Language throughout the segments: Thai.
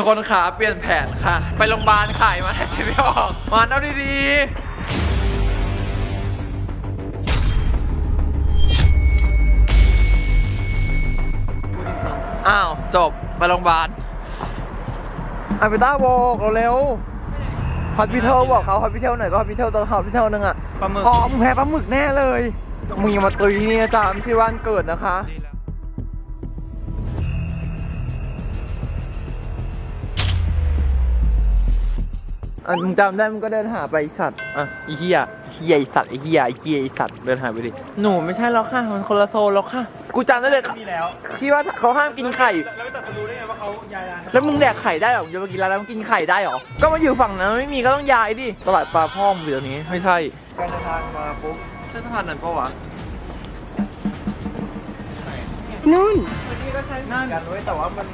ทุกคนขาเปลี่ยนแผนค่ะ ไปโรงพยาบาลขายมาให้ใจไม่ออกมาเอาดีๆอ้าว จบ ไปโรงพยาบาลอาไปต้าโบกเร็วฮอตพิเทลบอกเขาฮอตพิเทลหน่อยก็ฮอตพิเทลตัวฮอตพิเทลนึงอะปลาหมึกอ๋อมึงแพ้ปลาหมึกแน่เลย มึงอย่ามาตุยที่นี่นะจ๊ะไม่ใช่วันเกิดนะคะ อะมึงจำได้มึงก็เดินหาไปไอ้สัตว์อะไอ้เหี้ยไอ้เหี้ยไอ้สัตว์ไอ้เหี้ยไอ้เหี้ยไอ้สัตว์เดินหาไปดิหนูไม่ใช่แล้วค่ะมันคนละโซนแล้วค่ะ กูจำได้เลยค่ะมีแล้วที่ว่าเขาห้ามกินไข่ แล้วไปตัดสรู้ได้ไงว่าเขายายร้านแล้วมึงแดกไข่ได้เหรอมึงจะมากินร้านแล้วมึงกินไข่ได้เหรอก็มาอยู่ฝั่งนั้นไม่มีก็ต้องย้ายดิตลาดปลาพ่อมอยู่ตรงนี้ไม่ใช่ การทางมาปุ๊บใช่สะพานนั้นปะวะนู่นนั่นกันไว้ยแต่ว่ามัน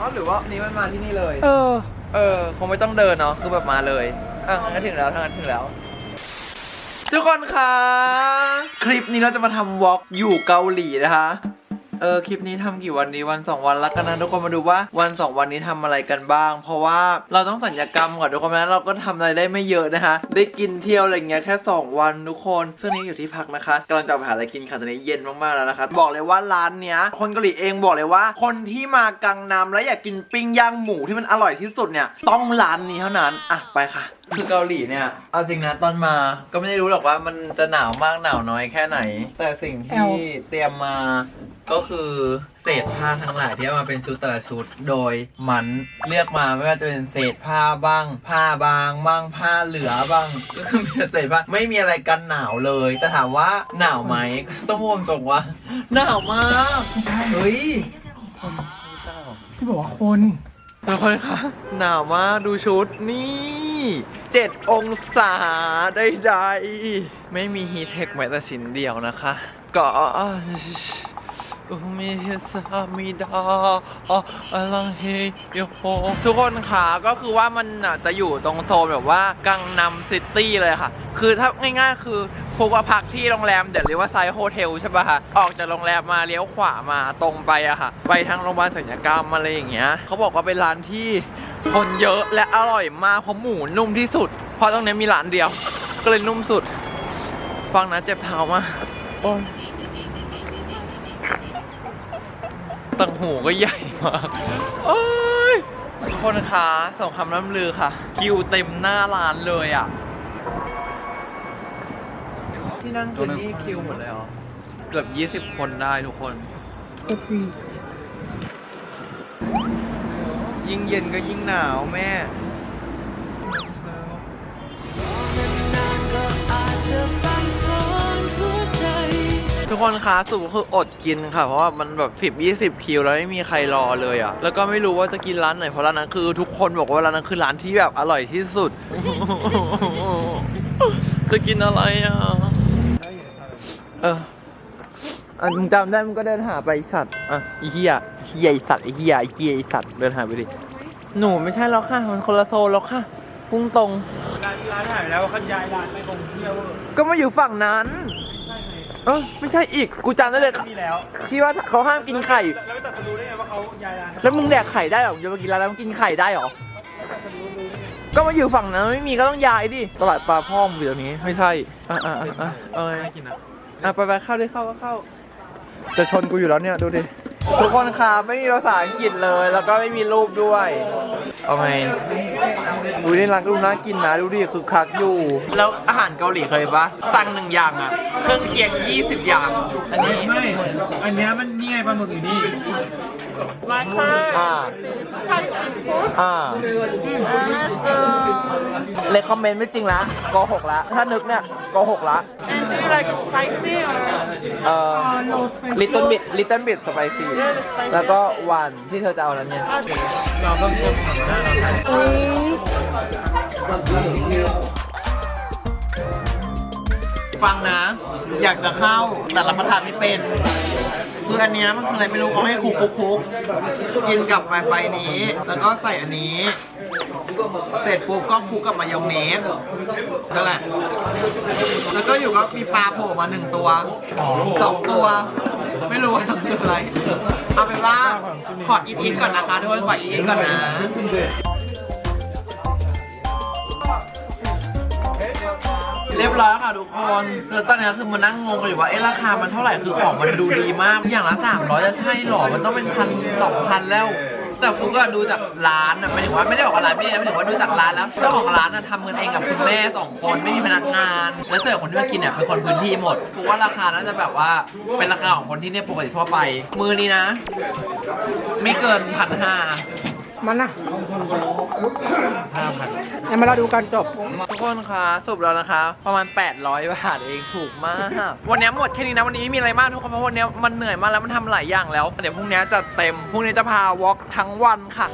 อ๋อหรือว่านี้มันมาที่นี่เลย เออ เออคงไม่ต้องเดินเนาะคือแบบมาเลยอะงั้นถึงแล้วทางนั้นถึงแล้ว ทุกคนคะคลิปนี้เราจะมาทำวอล์กอยู่เกาหลีนะคะ เออคลิปนี้ทำกี่วันดีวันสองวันแล้วกันนะทุกคนมาดูว่าวันสองวันนี้ทำอะไรกันบ้าง เพราะว่าเราต้องสัญญกรรมก่อนทุกคนนะเราก็ทำอะไรได้ไม่เยอะนะคะ ได้กินเที่ยวอะไรเงี้ยแค่สองวันทุกคนซึ่งนี้อยู่ที่พักนะคะกำลังจะไปหาอะไรกินค่ะตอนนี้เย็นมากๆแล้วนะคะบอกเลยว่าร้านเนี้ยคนเกาหลีเองบอกเลยว่า คนที่มากังนำแล้วอยากกินปิ้งย่างหมูที่มันอร่อยที่สุดเนี่ยต้องร้านนี้เท่านั้นอะไปค่ะคือเกาหลีเนี่ย เอาจริงนะตอนมาก็ไม่ได้รู้หรอกว่ามันจะหนาวมากหนาวน้อยแค่ไหน แต่สิ่งที่เตรียมมา ก็คือเศษผ้าทั้งหลายที่เอามาเป็นชุดแต่ละชุด โดยมันเลือกมาไม่ว่าจะเป็นเศษผ้าบ้าง ผ้าบางบ้างผ้าเหลือบ้าง ก็คือมีแต่เศษผ้าไม่มีอะไรกันหนาวเลย แต่ถามว่าหนาวไหมต้องพูดตรงๆว่า หนาวมากเฮ้ยที่บอกว่าคน ทุกคนคะหนาวมากดูชุดนี่เจ็ดองศาได้ใดๆไม่มีฮีทเทคแม้แต่ชิ้นเดียวนะคะก็ อุมิสามิดาอลังเฮโยโฮทุกคนค่ะก็คือว่ามันน่ะจะอยู่ตรงโซนแบบว่ากังนำซิตี้เลยค่ะ คือถ้าง่ายๆ คือฟุกว่าพักที่โรงแรมเดี๋ยวเรียกว่าไซโฮเทลใช่ป่ะคะออกจากโรงแรมมาเลี้ยวขวามาตรงไปอะค่ะ ไปทางโรงพยาบาลศัลยกรรมอะไรอย่างเงี้ยเขาบอกว่าเป็นร้านที่คนเยอะและอร่อยมากเพราะหมูนุ่มที่สุด เพราะตรงนี้มีร้านเดียว ก็เลยนุ่มสุด ฟังนะเจ็บเท้ามากโอ้ย ตังหูก็ใหญ่มากโอ้ยทุกคนคะส่งคำน้ำลือค่ะ คิวเต็มหน้าร้านเลยอะ ที่นั่งคือนี่คิวหมดเลยเหรอ เกือบ 20 คนได้ทุกคน ยิ่งเย็นก็ยิ่งหนาวแม่ คนคะสุดก็คืออดกินค่ะ เพราะว่ามันแบบ10 20 คิวแล้วไม่มีใครรอเลยอะ แล้วก็ไม่รู้ว่าจะกินร้านไหนเพราะร้านนั้นคือ ทุกคนบอกว่าร้านนั้นคือร้านที่แบบอร่อยที่สุด จะกินอะไรอะ เอออะมึงจำได้มึงก็เดินหาไปไอ้สัตว์อะไอ้เหี้ยไอ้เหี้ยไอ้สัตว์ไอ้เหี้ยไอ้เหี้ยไอ้สัตว์เดินหาไปดิหนูไม่ใช่แล้วค่ะมันคนละโซนแล้วค่ะพุ่งตรงร้านร้านหายไปแล้วว่าเขาย้ายร้านไปตรงเที่ยวก็มาอยู่ฝั่งนั้นใช่ไง เออไม่ใช่อีกกูจำได้เลยค่ะมีแล้วที่ว่าเขาห้ามกินไข่ แล้วไปตัดสรู้ได้ไงว่าเขาย้ายร้านแล้วมึงแดกไข่ได้เหรอมึงจะมากินร้านแล้วมึงกินไข่ได้เหรอตัดสรู้รู้ได้ไงก็มาอยู่ฝั่งนั้นไม่มีก็ต้องย้ายดิตลาดปลาพ่อมอยู่ตรงนี้ไม่ใช่อะอะอะอะเอาไงน่ากินนะอะไปไปเข้าดิเข้าก็เข้า จะชนกูอยู่แล้วเนี่ยดูดิ ทุกคนครับไม่มีภาษาอังกฤษเลย แล้วก็ไม่มีรูปด้วยเอาไงดูนี่ร้านดูน่ากินนะดูดิคือคักอยู่ แล้วอาหารเกาหลีเคยปะสั่งหนึ่งอย่างอะเครื่องเคียง 20 อย่าง อันนี้ อันเนี้ยมันนี่ไงปลาหมึกอยู่นี่อ่า อ่าเลยคอมเมนต์ไม่จริงละโกหกละ ถ้านึกเนี่ยโกหกละ And do you like spicy or เอ่อ uh, no spicy? little bit little bit spicy แล้วก็หวานที่เธอจะเอาแล้วเนี่ย เราต้องชมของหน้าเราทานอุ๊ย ฟังนะ อยากจะเข้าแต่รับประทานไม่เป็น คืออันเนี้ยมันคืออะไรไม่รู้เขาให้คลุกคลุกคลุกกินกับใบใบนี้ แล้วก็ใส่อันนี้ เสร็จปุ๊บก็คลุกกับมายองเนสนั่นแหละ แล้วก็อยู่ก็มีปลาโผล่มาหนึ่งตัวสองตัว ไม่รู้ว่าคืออะไร เอาเป็นว่าขออีทอีทก่อนนะคะทุกคนขออีทอีทก่อนนะ เรียบร้อยค่ะทุกคนแล้วตอนนี้คือมานั่งงงกันอยู่ว่าเอ๊ะราคามันเท่าไหร่คือของมันดูดีมาก อย่างละ 300จะใช่หรอ มันต้องเป็นพันสองพันแล้ว แต่ฟุกอะดูจากร้านอะหมายถึงว่าไม่ได้บอกว่าร้านไม่ดีนะหมายถึงว่าดูจากร้านแล้วเจ้าของร้านอะทำกันเองกับคุณแม่สองคนไม่มีพนักงาน แล้วเสิร์ฟคนที่มากินเนี่ยเป็นคนพื้นที่หมดฟุกว่าราคาน่าจะแบบว่าเป็นราคาของคนที่เนี่ยปกติทั่วไป มือนี้นะ ไม่เกินพันห้า มันนะห้าพันเอามาเราดูกันจบ ทุกคนคะสรุปแล้วนะคะ ประมาณ 800 บาทเองถูกมาก วันนี้หมดแค่นี้นะ วันนี้ไม่มีอะไรมากทุกคนเพราะวันนี้มันเหนื่อยมากแล้วมันทำหลายอย่างแล้ว เดี๋ยวพรุ่งนี้จะเต็ม พรุ่งนี้จะพาวอล์กทั้งวันค่ะ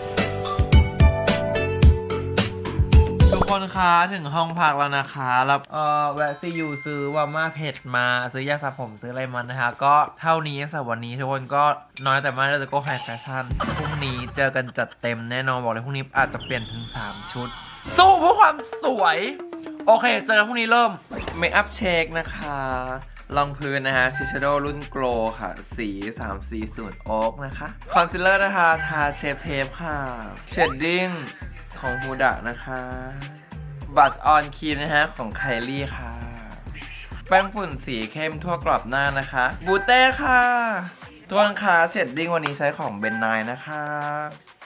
ทุกคนคะถึงห้องพักแล้วนะคะแล้วเอ่อแวะซียูซื้อวาม่าเผ็ดมาซื้อยาสระผมซื้ออะไรมันะคะ ก็เท่านี้สำหรับวันนี้ทุกคนก็น้อยแต่มากเราจะก็ไฮแฟชั่นพรุ่งนี้เจอกันจัดเต็มแน่นอนบอกเลยพรุ่งนี้อาจจะเปลี่ยนถึง 3 ชุด สู้เพื่อความสวย โอเค เจอกันพรุ่งนี้เริ่มเมคอัพเช็คนะคะรองพื้นนะคะชิชโดรุ่นโกลค่ะ สี 340โอ๊กนะคะ คอนซีลเลอร์นะคะ ทาเชฟเทปค่ะ เชดดิ้ง ของฮูดะนะคะ บัตออนครีมนะฮะ ของไคลี่ค่ะ แป้งฝุ่นสีเข้มทั่วกรอบหน้านะคะ บูเต้ค่ะตัวอังคาเชดดิ้งวันนี้ใช้ของเบนนายนะคะ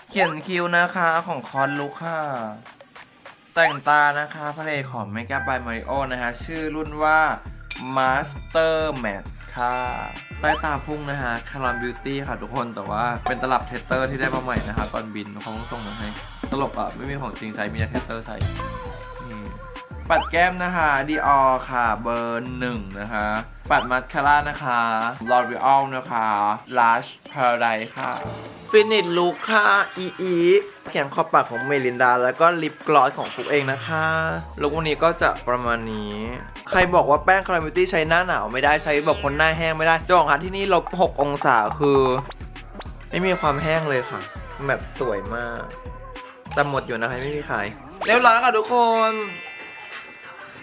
เขียนคิ้วนะคะของคอนลุคค่ะ แต่งตานะคะพระเอกของ Makeup by Mario นะคะ ชื่อรุ่นว่า Master Matte ค่ะใต้ตาพุ่งนะคะ c a r o n Beauty ค่ะทุกคน แต่ว่าเป็นตลับเทสเตอร์ที่ได้มาใหม่นะคะก่อนบินเขาต้องส่งมาให้ ตลกอะ ไม่มีของจริงใช้มีแต่เทสเตอร์ใช้นี่ปัดแก้มนะคะ Dior ค่ะ เบอร์หนึ่งนะคะ ปัดมัสคาร่านะคะ L'Oreal นะคะ Lush Paradise ค่ะฟินิชลุคค่ะ อีอีเขียนขอบปากของเมลินดา แล้วก็ลิปกลอสของฟุกเองนะคะลุควันนี้ก็จะประมาณนี้ ใครบอกว่าแป้งคาราเมลตี้ใช้หน้าหนาวไม่ได้ใช้แบบคนหน้าแห้งไม่ได้จะบอกค่ะที่นี่ลบ 6 องศาคือ ไม่มีความแห้งเลยค่ะ แบบสวยมาก แต่หมดอยู่นะคะไม่มีขายเรียบร้อยแล้วค่ะทุกคน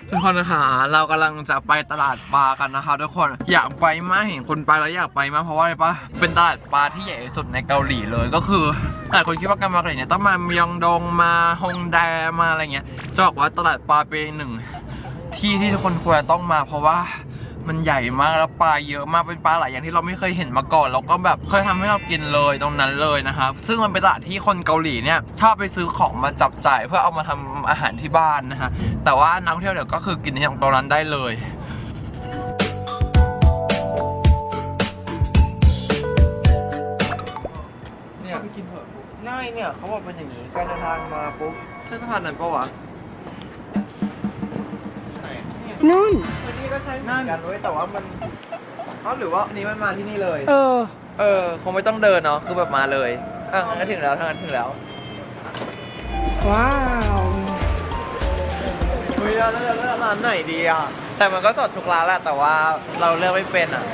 ทุกคนนะคะเรากำลังจะไปตลาดปลากันนะคะทุกคนอยากไปมากเห็นคนไปแล้วอยากไปมากเพราะว่าอะไรปะเป็นตลาดปลาที่ใหญ่สุดในเกาหลีเลยก็คือหลายคนคิดว่าการมาเกาหลีเนี่ยต้องมามยองดงมาฮงแดมาอะไรเงี้ยจะบอกว่าตลาดปลาเป็นหนึ่งที่ที่ทุกคนควรต้องมาเพราะว่า มันใหญ่มากแล้วปลาเยอะมากเป็นปลาหลายอย่างที่เราไม่เคยเห็นมาก่อนแล้วก็แบบเคยทำให้เรากินเลยตรงนั้นเลยนะครับ ซึ่งมันเป็นตลาดที่คนเกาหลีเนี่ยชอบไปซื้อของมาจับจ่ายเพื่อเอามาทำอาหารที่บ้านนะฮะแต่ว่านักท่องเที่ยวเดี๋ยวก็คือกินที่ตรงนั้นได้เลยเนี่ยไปกินเถอะง่ายเนี่ยเขาบอกเป็นอย่างนี้การเดินทางมาปุ๊บใช่สะพานนั้นปะวะ นู่นวันนี้ก็ใช้เหมือนกันเว้ยแต่ว่ามันอ๋อหรือว่าอันนี้มันมาที่นี่เลย เออ เออ คงไม่ต้องเดินเนาะคือแบบมาเลยอะงั้นก็ถึงแล้วทางนั้นถึงแล้วว้าวเฮ้ยเราเลือกเลือกร้านไหนดีอะแต่มันก็สดทุกร้านแหละแต่ว่าเราเลือกไม่เป็นอะ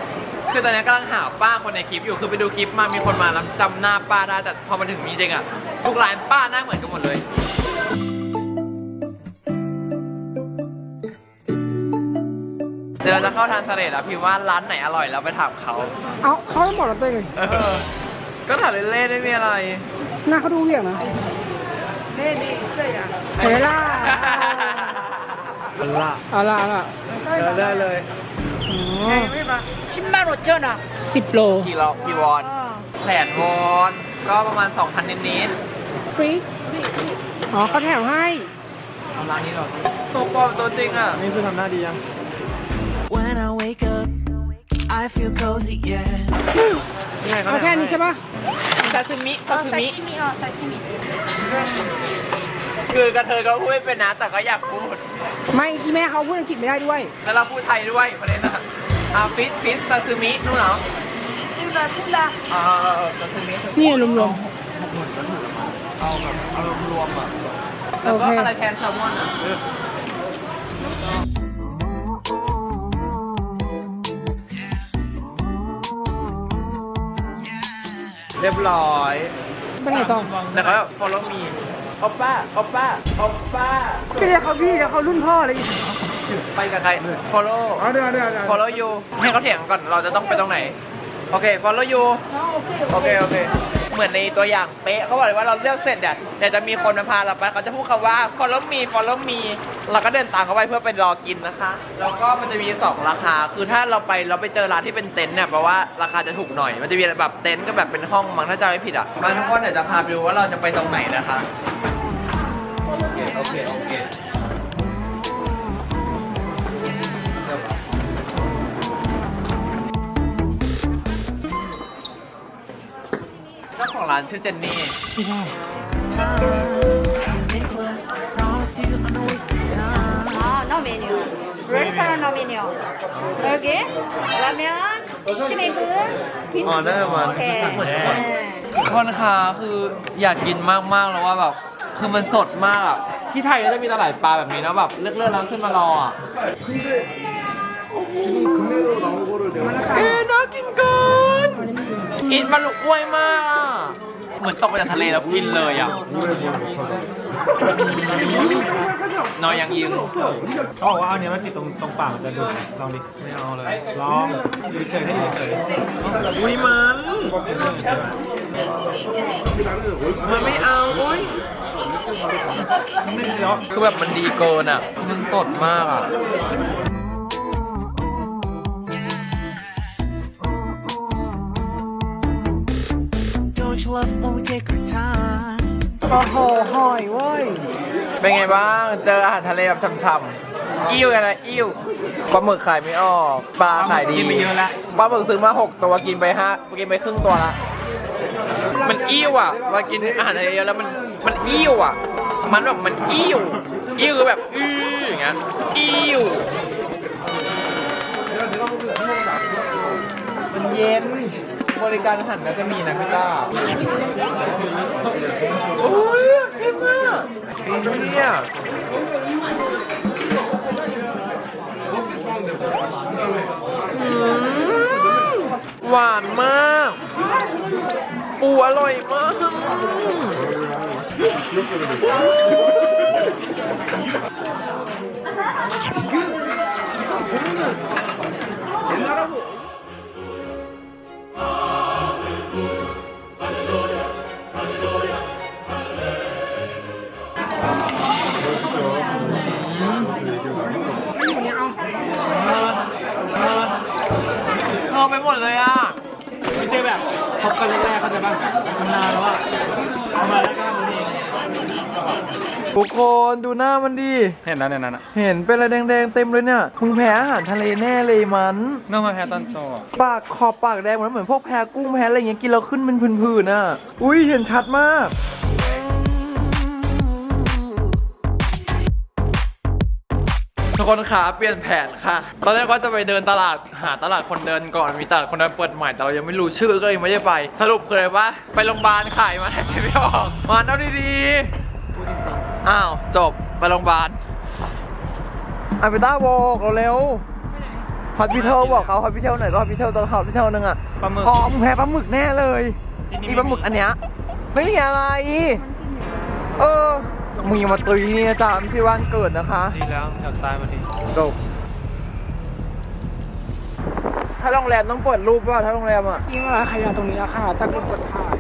คือตอนนี้กำลังหาป้าคนในคลิปอยู่คือไปดูคลิปมามีคนมาแล้วจำหน้าป้าได้แต่พอมาถึงมีจริงอะทุกร้านป้าหน้าเหมือนกันหมดเลย เดี๋ยวเราจะเข้าทางเสลดแล้วพิมพ์ว่าร้านไหนอร่อยแล้วไปถามเขา เอาเขาต้องบอกเราตัวเอง เออ ก็ถามเล่นๆไม่มีอะไร หน้าเขาดูเหวี่ยงนะเฮ้ล่า อัลล่ะ เอาละเอาละ ได้เลย อ๋อ 10만 5천 원. สิบโล กี่รอบกี่วอนแสนวอนก็ประมาณ 2,000นิด ฟรีอ๋อเขาแถมให้ ๆเอาร้านนี้หรอตัวปลอมตัวจริงอ่ะ นี่คือทำหน้าดียัง When I wake up I feel cozy yeah เอาแค่นี้ใช่ปะซาซิมิซาซิมิซาซิมิคือกระเทยก็พูดไม่เป็นนะแต่ก็อยากพูด ไม่อีแม่เขาพูดอังกฤษไม่ได้ด้วย แล้วเราพูดไทยด้วยประเด็นนะอาฟิสฟิสซาซิมินู่นเหรอดูละดูละอ่ซาซิมินี่รวมๆเอาแบบเอารวมๆอะแล้วก็อะไรแทนแซลมอนอะ เรียบร้อยไปไหนต่อแล้วก็ follow me โอป้าโอป้าโอป้าก็เรียกเขาพี่เดี๋ยวเขารุ่นพ่อเลยอีกไปกับใคร follow เอาเดี๋ยวเดี๋ยวเดี๋ยว follow you ให้เขาเถียงก่อนเราจะต้องไปตรงไหน โอเค follow you โอเค โอเค เหมือนในตัวอย่างเป๊ะเขาบอกเลยว่าเราเลือกเสร็จเนี่ยเดี๋ยวจะมีคนมาพาเราไปเขาจะพูดคำว่า follow me follow me เราก็เดินตามเขาไปเพื่อไปรอกินนะคะแล้วก็มันจะมี 2 ราคา คือถ้าเราไปเราไปเจอร้านที่เป็นเต็นท์เนี่ยแปลว่าราคาจะถูกหน่อย มันจะมีแบบเต็นท์ก็แบบเป็นห้องมั้งถ้าจำไม่ผิดอะมาทุกคนเดี๋ยวจะพาไปดูว่าเราจะไปตรงไหนนะคะโอเคโอเคโอเค เจ้าของร้านชื่อเจนนี่ Promise you I'm not wasting time. 아, no menu. 레스토랑 no menu. 여기 라면, 스티밍 김치. 어, 네, 맞아요. 오케이. 네. ทุกคนคะคืออยากกินมากๆแล้วว่าแบบ คือมันสดมากอะที่ไทยก็จะมีตลาดปลาแบบนี้นะแบบเลือกเลือกแล้วขึ้นมารออ่ะเอ๊ะน่ากินเกิน น อินปลาลูกอ้วยมากอะเหมือนตกมาจากทะเลแล้วกินเลยอะนอยยังยิงเขาบอกว่าเอาเนี้ยมาติดตรงตรงปากมันจะดูดลองดิ ไม่เอาเลย ลองเฉยๆให้เฉยอุ้ยมัน มันไม่เอาอุ้ยๆมันไม่ดีหรอกคือแบบมันดีเกินอะ มันสดมากอะ อ้โหหอยเว้ย เป็นไงบ้าง เจออาหารทะเลแบบช่ำๆอิ่วกันนะอิ่วปลาหมึกขายไม่ออกปลาขายดีกินไปเยอะแล้วปลาหมึกซื้อมา 6 ตัวกินไปห้ากินไปครึ่งตัวละ มันอิ่วอะมากินอาหารทะเลเยอะแล้วมันมันอิ่วอะ มันแบบมันอิ่วอิ่วคือแบบอื้ออย่างเงี้ยอิ่วมันเย็น บริการอาหารก็จะมีนะพี่ต้าโอ้ยอยากชิมอะไอ้เนี่ยหวานมาก ปูอร่อยมากอ หมดเลยอะ ไม่ใช่แบบคบกันแรกๆเขาใจป่ะมันนานแล้วอะเอามาแล้วก็ทำมันเองทุกคนดูหน้ามันดีเห็นแล้วในนั้นอะเห็นเป็นอะไรแดงๆเต็มเลยเนี่ย มึงแพ้อาหารทะเลแน่เลยมันน้องมาแพ้ตอนโตอะปากขอบปากแดงเหมือนเหมือนพวกแพ้กุ้งแพ้อะไรอย่างเงี้ยกินแล้วขึ้นเป็นผื่นๆอะ อุ้ยเห็นชัดมาก ทุกคนขาเปลี่ยนแผนค่ะ ตอนแรกว่าจะไปเดินตลาดหาตลาดคนเดินก่อนมีตลาดคนเดินเปิดใหม่แต่เรายังไม่รู้ชื่อก็เลยไม่ได้ไป สรุปคืออะไรวะไปโรงพยาบาลขายมาแต่ไม่ออกมาเอาดีๆอ้าวจบไปโรงพยาบาลอาไปต้าโบกเร็วๆฮอตพิเทลบอกเขาฮอตพิเทลไหนรอฮอตพิเทลตัวฮอตพิเทลนึงอะปลาหมึกอ๋อมึงแพ้ปลาหมึกแน่เลยที่นี่อีปลาหมึกอันเนี้ยไม่มีอะไร เออ มึงอย่ามาตุยที่นี่นะจ๊ะไม่ใช่วันเกิดนะคะ ดีแล้วอยากตายมาทีจบถ้าโรงแรมต้องเปิดรูปป่ะถ้าโรงแรมอะยิ่งเวลาขยะตรงนี้ราคาถ้าเกิดกดถ่าย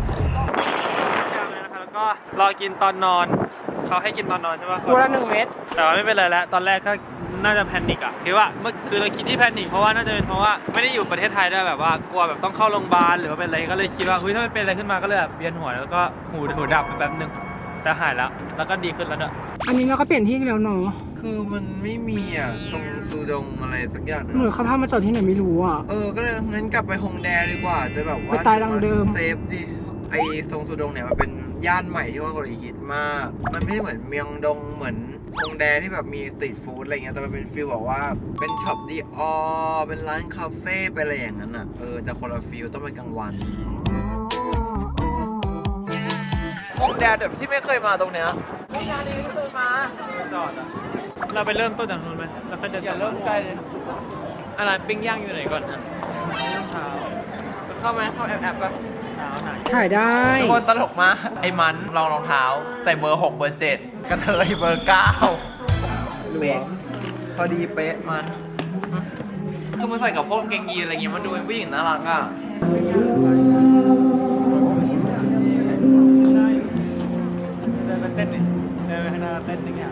อย่างเลยนะคะแล้วก็รอกินตอนนอน เขาให้กินตอนนอนใช่ปะตัวละหนึ่งเม็ดแต่ว่าไม่เป็นไรแล้วตอนแรกก็น่าจะแพนิคอะคือว่าเมื่อคือเราคิดที่แพนิคเพราะว่าน่าจะเป็นเพราะว่าไม่ได้อยู่ประเทศไทยด้วยแบบว่ากลัวแบบต้องเข้าโรงพยาบาลหรือว่าเป็นอะไรก็เลยคิดว่าเฮ้ยถ้ามันเป็นอะไรขึ้นมาก็เลยแบบเวียนหัวแล้วก็หูหูดับไปแป๊บนึง แต่หายแล้ว แล้วก็ดีขึ้นแล้วด้วยอันนี้เราก็เปลี่ยนที่แล้วเนาะคือมันไม่มีอะทรงซูดงอะไรสักอย่างเหมือนเขาพามาจอดที่ไหนไม่รู้อะ เออ ก็เลยงั้นกลับไปฮงแดดีกว่า จะแบบว่าไปตายรังเดิม เซฟดิไอทรงซูดงเนี่ยมันเป็นย่านใหม่ที่ว่าเกาหลีฮิตมาก มันไม่ใช่เหมือนเมียงดงเหมือนฮงแดที่แบบมีสตรีทฟู้ดอะไรเงี้ย แต่มันเป็นฟีลแบบว่าเป็นช็อปดีออเป็นร้านคาเฟ่เป็นอะไรอย่างนั้นอะ เออจะคนละฟีลต้องเป็นกลางวัน ฮงแดแบบที่ไม่เคยมาตรงเนี้ยฮงแดนี้ไม่เคยมาจอดอะเราไปเริ่มต้นจากนู้นไหมแล้วค่อยเดินอย่าเริ่มไกลเลยอะไรปิ้งย่างอยู่ไหนก่อนนะเท้าเข้าไหมเข้าแอปแอปปะเท้าไหนถ่ายได้ ทุกคนตลกมากไอ้มันลองรองเท้า ใส่เบอร์ 6 เบอร์ 7 กระเทยเบอร์9เป๊ะพอดีเป๊ะมันอืมคือมันใส่กับพวกกางเกงยีนอะไรเงี้ยมันดูเป็นผู้หญิงน่ารักอะ เดินไปข้างหน้าเต้นอย่างเงี้ย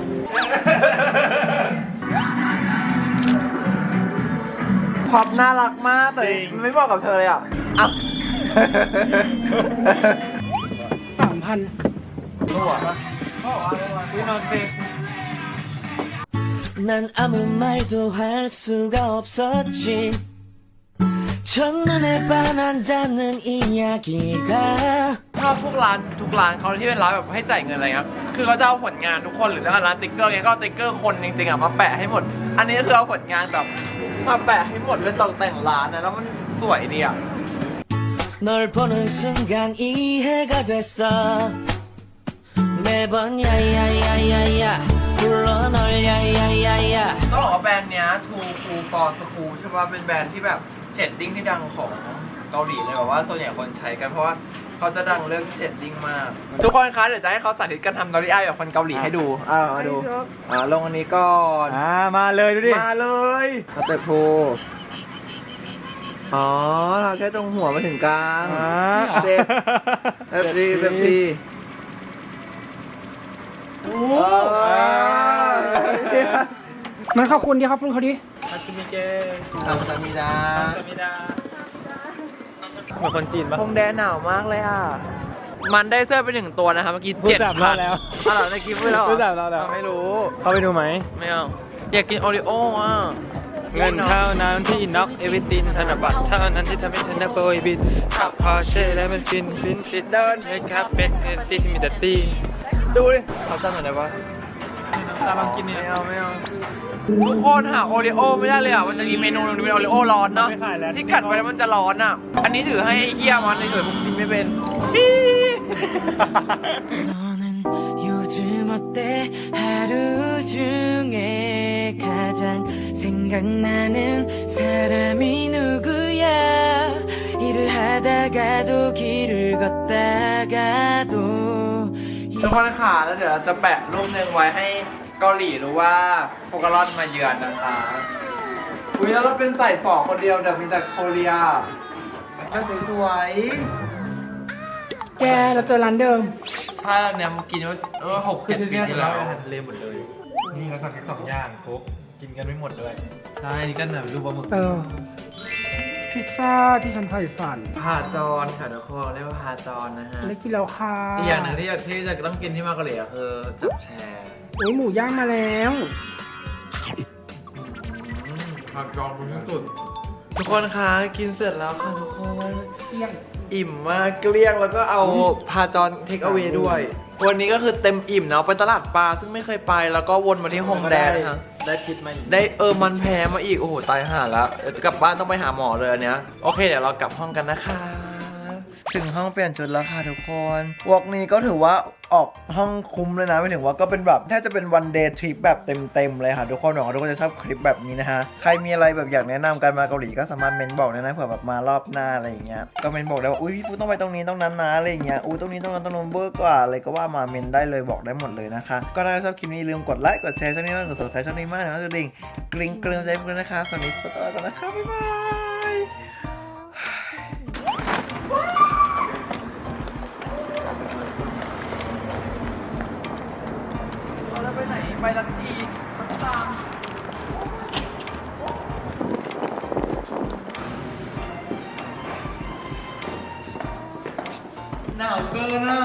พอบน่ารักมากแต่มันไม่เหมาะกับเธอเลยอ่ะอ่ะ สามพัน วินอนเฟ 난 아무 말도 할 수가 없었지 첫눈에 반한다는 이야기가 ช อบพวกร้านทุกร้านเขาที่เป็นร้านแบบให้จ่ายเงินอะไรเงี้ยคือเขาจะเอาผลงานทุกคนหรือถ้าร้านติ๊กเกอร์เงี้ยก็เอาติ๊กเกอร์คนจริงๆอ่ะมาแปะให้หมด อันนี้ก็คือเอาผลงานแบบมาแปะให้หมดเป็นตกแต่งร้านนะแล้วมันสวยดีอ่ะ 널 보는 순간 이해가 됐어 매번 야야야야야 불러 널 야야야야 ต้องบอกว่าแบรนด์เนี้ย Too Cool for School ใช่ป่ะเป็นแบรนด์ที่แบบเชดดิ้งที่ดังของเกาหลีเลยแบบว่าส่วนใหญ่คนใช้กันเพราะว่า เขาจะดังเรื่องเชดดิ้งมาก ทุกคนคะเดี๋ยวจะให้เขาสาธิตการทำดอลลี่อายแบบคนเกาหลีให้ดูอ่ามาดูอ่าลงอันนี้ก่อนอ่ามาเลยดูดิมาเลยสเต็ปโพอ๋อเราแค่ตรงหัวมาถึงกลางอ่าเซฟเซฟทีเซฟทีโอ้มันขอบคุณดีครับคุณเขาดิมาชิมิเกะทำสามีดาสมิดา เหมือนคนจีนปะคงแดนหนาวมากเลยอะ มันได้เสื้อไปหนึ่งตัวนะครับเมื่อกี้พูดเจ็ดสามรพัอนบแล้วอ๋อเหรอในคลิปไม่แล้วเหรอพูดสามรอบแล้ว ไม่รู้เข้าไปดูไหม ไม่เอาอยากกินโอริโอ้อะ เงินเท่านั้นที่น็อกเอวิตินธนบัตรเท่านั้นที่ทำให้ฉันได้โบยบินขับพอเช่และมันฟินฟินฟินเดินเลยครับเป็นเงินที่มีแต่ตีดูดิเขาจำหน่อยได้ปะตาลองกินนี่ไม่เอาไม่เอา ทุกคนหาโอริโอไม่ได้เลยอ่ะ มันจะมีเมนูหนึงเป็นโอริโอร้อนเนาะ ไม่ขายแล้ว ที่กัดไปแล้วมันจะร้อนอ่ะ อันนี้ถือให้ไอ้เฮียมันเฉยๆผมกินไม่เป็น 너는 요즘 어때 하루 중에 가장 생각나는 사람이 누구야 일을 하다가도 길을 걷다가도 ทุกคนค่ะแล้วเดี๋ยวเราจะแปะรูปหนึ่งไว้ให้ เกาหลีรู้ว่าโฟกัสรอนมาเยือนนะคะอุ้ยแล้วเราเป็นใส่ฝอคนเดียวแต่มีแต่โคเรียก็สวยแกเราเจอร้านเดิมๆใช่แล้วเนี่ยมากินว่าเออหกคือเจ็ดที่ปีนี่ที่เราแล้วไปทานทะเลหมดเลย นี่เราสั่งแค่สองอย่างโค้กกินกันไม่หมดด้วยใช่นี่ก็แบบรูปปลาหมึกเออพิซซ่าที่ฉันใฝ่ฝันพาจรค่ะทุกคนเรียกว่าพาจรนะฮะได้กินแล้วค่ะอีกอย่างหนึ่งที่อยากที่จะต้องกินที่มาเกาหลีอะคือจับแชร์โอ้ยหมูย่างมาแล้วพาจรคุณที่สุด ทุกคนคะกินเสร็จแล้วค่ะทุกคน เที่ยง อิ่มมากเกลี้ยงแล้วก็เอาพาจรเทคเอา a y ด้วย วันนี้ก็คือเต็มอิ่มเนาะไปตลาดปลาซึ่งไม่เคยไปแล้วก็วนมาที่ฮงแดนะคะได้คิดมาอีก ได้เออมันแพ้มาอีก โอ้โห ตายห่าแล้วเดี๋ยวจะกลับบ้านต้องไปหาหมอเลยอันเนี้ย โอเค เดี๋ยวเรากลับห้องกันนะคะ ถึงห้องเปลี่ยนชุดแล้วค่ะทุกคนวอกนี้ก็ถือว่าออกห้องคุ้มเลยนะไม่ถึงว่าก็เป็นแบบแทบจะเป็นวันเดย์ทริปแบบเต็มๆเลยค่ะทุกคนหวังว่าทุกคนจะชอบคลิปแบบนี้นะฮะ ใครมีอะไรแบบอยากแนะนำการมาเกาหลีก็สามารถเมนบอกได้นะเผื่อแบบมารอบหน้าอะไรอย่างเงี้ยก็เมนบอกได้ว่าอุ้ยพี่ฟูต้องไปตรงนี้ตรงนั้นนะอะไรอย่างเงี้ยอุ้ยตรงนี้ตรงนั้นตรงนู้นเบอร์กว่าอะไรก็ว่ามาเมนได้เลยบอกได้หมดเลยนะคะ ก็ถ้าชอบคลิปนี้ลืมกดไลค์กดแชร์ช่องนี้มากกด subscribe ช่องนี้มากนะกระดิ่งกริ๊งกริ๊งใจเพื่อนนะคะสวัสดีขอตัวลาก่อนนะคะบ๊ายบาย ไปไหนไปทันทีตามหนาวเกินนะ